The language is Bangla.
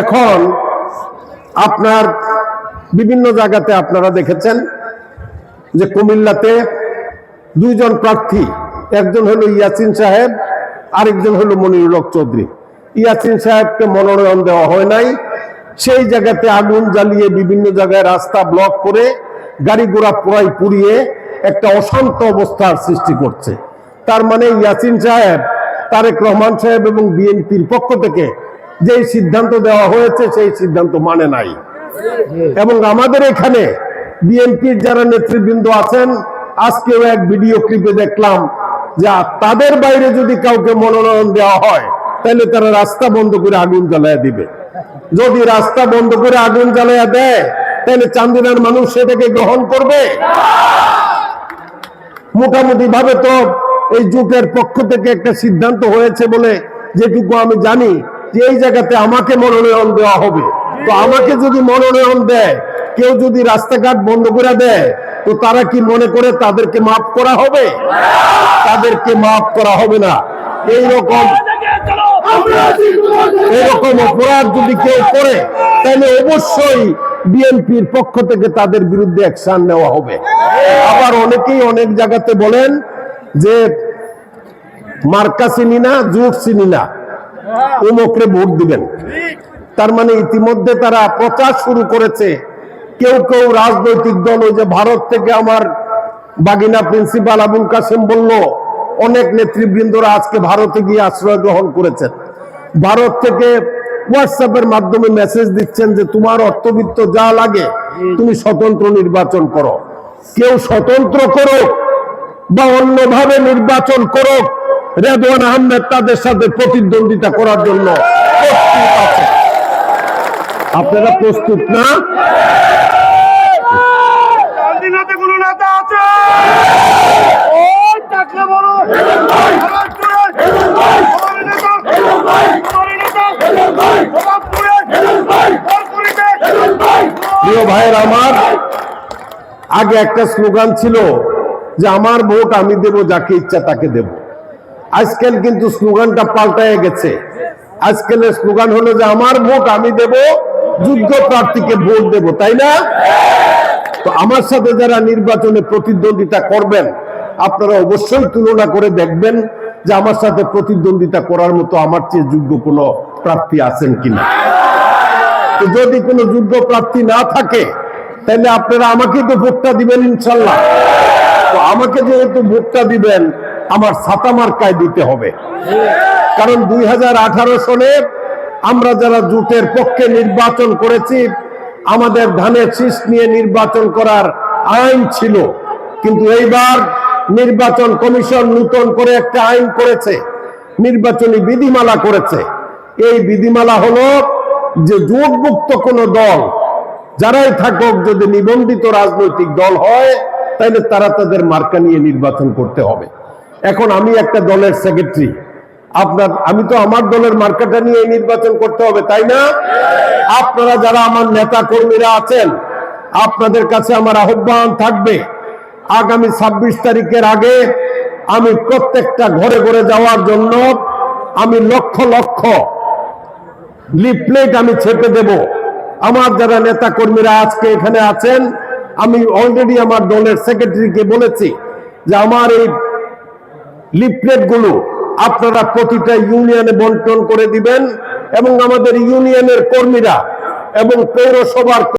এখন আপনার বিভিন্ন জায়গাতে আপনারা দেখেছেন যে কুমিল্লাতে দুইজন প্রার্থী, একজন হলো ইয়াসিন সাহেব, আরেকজন হলো মনিরুল হক চৌধুরী। ইয়াসিন সাহেবকে মনোনয়ন দেওয়া হয় নাই। সেই জায়গাতে আগুন জ্বালিয়ে বিভিন্ন জায়গায় রাস্তা ব্লক করে গাড়ি ঘোড়া পুরাই পুড়িয়ে একটা অশান্ত অবস্থার সৃষ্টি করছে। তার মানে ইয়াসিন সাহেব, তারেক রহমান সাহেব এবং বিএনপির পক্ষ থেকে যে সিদ্ধান্ত দেওয়া হয়েছে, সেই সিদ্ধান্ত মানে নাই। এবং আমাদের এখানে বিএনপির যারা নেতৃবৃন্দ আছেন, আজকেও এক ভিডিও ক্লিপে দেখলাম যে তাদের বাইরে যদি কাউকে মনোনয়ন দেওয়া হয়, তাহলে তারা রাস্তা বন্ধ করে আগুন জ্বালায় দিবে। যদি রাস্তা বন্ধ করে আগুন জ্বালায়া দেয়, তাহলে চান্দিনার মানুষ সেটাকে গ্রহণ করবে। মোটামুটি ভাবে তো এই জোটের পক্ষ থেকে একটা সিদ্ধান্ত হয়েছে বলে যেটুকু আমি জানি যে এই জায়গাতে আমাকে মনোনয়ন দেওয়া হবে তো আমাকে যদি মনোনয়ন দেয় কেউ যদি রাস্তাঘাট বন্ধ করে দেয় তো তারা কি মনে করে তাদেরকে মাফ করা হবে? তাদেরকে মাফ করা হবে না। এই রকম এরকম অপরাধ যদি কেউ করে তাহলে অবশ্যই বিএনপির পক্ষ থেকে তাদের বিরুদ্ধে অ্যাকশন নেওয়া হবে। আবার অনেকেই অনেক জায়গাতে বলেন যে মার্কা চিনি না যুগ চিনি না। উমকরে ভোট দিবেন। তার মানে ইতিমধ্যে তারা প্রচার শুরু করেছে। কেউ কেউ রাজনৈতিক দল, ওই যে ভারত থেকে আমার বাগিনা প্রিন্সিপাল আবুল কাসেম বলল, অনেক নেতৃবৃন্দরা আজকে ভারতে গিয়ে আশ্রয় গ্রহণ করেছেন। ভারত থেকে হোয়াটসঅ্যাপের মাধ্যমে মেসেজ দিচ্ছেন যে, তোমার অর্থবিত্ত যা লাগে, তুমি স্বতন্ত্র নির্বাচন করো। কেউ স্বতন্ত্র করো বা অন্যভাবে নির্বাচন করো রেদওয়ান আহমেদ তাদের সাথে প্রতিদ্বন্দ্বিতা করার জন্য প্রস্তুত আছে। আপনারা প্রস্তুত না? প্রিয় ভাইয়ের আমার আগে একটা স্লোগান ছিল যে আমার ভোট আমি দেব যাকে ইচ্ছা তাকে দেব। আজকাল কিন্তু স্লোগানটা পাল্টায় গেছে। আজকালের স্লোগান হলো যে, আমার ভোট আমি দেব যোগ্য প্রার্থীকে ভোট দেব। তাই না? তো আমার সাথে যারা নির্বাচনে প্রতিদ্বন্দ্বিতা করবেন, আপনারা অবশ্যই তুলনা করে দেখবেন যে, আমার সাথে প্রতিদ্বন্দ্বিতা করার মতো আমার চেয়ে যোগ্য কোনো প্রার্থী আছেন কিনা। তো যদি কোনো যোগ্য প্রার্থী না থাকে, তাহলে আপনারা আমাকে তো ভোটটা দিবেন ইনশাল্লাহ। তো আমাকে যেহেতু ভোটটা দিবেন আমার ছাতা মার্কায় দিতে হবে। কারণ দুই সনে আমরা যারা জোটের পক্ষে নির্বাচন করেছি, আমাদের ধানের শীষ নিয়ে নির্বাচন করার আইন ছিল। কিন্তু এইবার নির্বাচন কমিশন নূতন করে একটা আইন করেছে, নির্বাচনী বিধিমালা করেছে। এই বিধিমালা হলো যে জোটমুক্ত কোন দল, যারাই থাকুক, যদি নিবন্ধিত রাজনৈতিক দল হয় তাহলে তারা তাদের মার্কা নিয়ে নির্বাচন করতে হবে। এখন আমি একটা দলের সেক্রেটারি আপনার, আমি তো আমার দলের মার্কাটা নিয়ে নির্বাচন করতে হবে, তাই না? আপনারা যারা আমার নেতা কর্মীরা আছেন, আপনাদের কাছে আমার আহ্বান থাকবে, আগামী ছাব্বিশ তারিখের আগে আমি প্রত্যেকটা ঘরে ঘরে যাওয়ার জন্য আমি লক্ষ লক্ষ লিফলেট আমি ছেপে দেব। আমার যারা নেতা কর্মীরা আজকে এখানে আছেন, আমি অলরেডি আমার দলের সেক্রেটারিকে বলেছি যে আমার এই লিফলেটগুলো আপনারা প্রতিটা ইউনিয়নে বন্টন করে দিবেন এবং আমাদের ইউনিয়নের কর্মীরা এবং পৌরসভার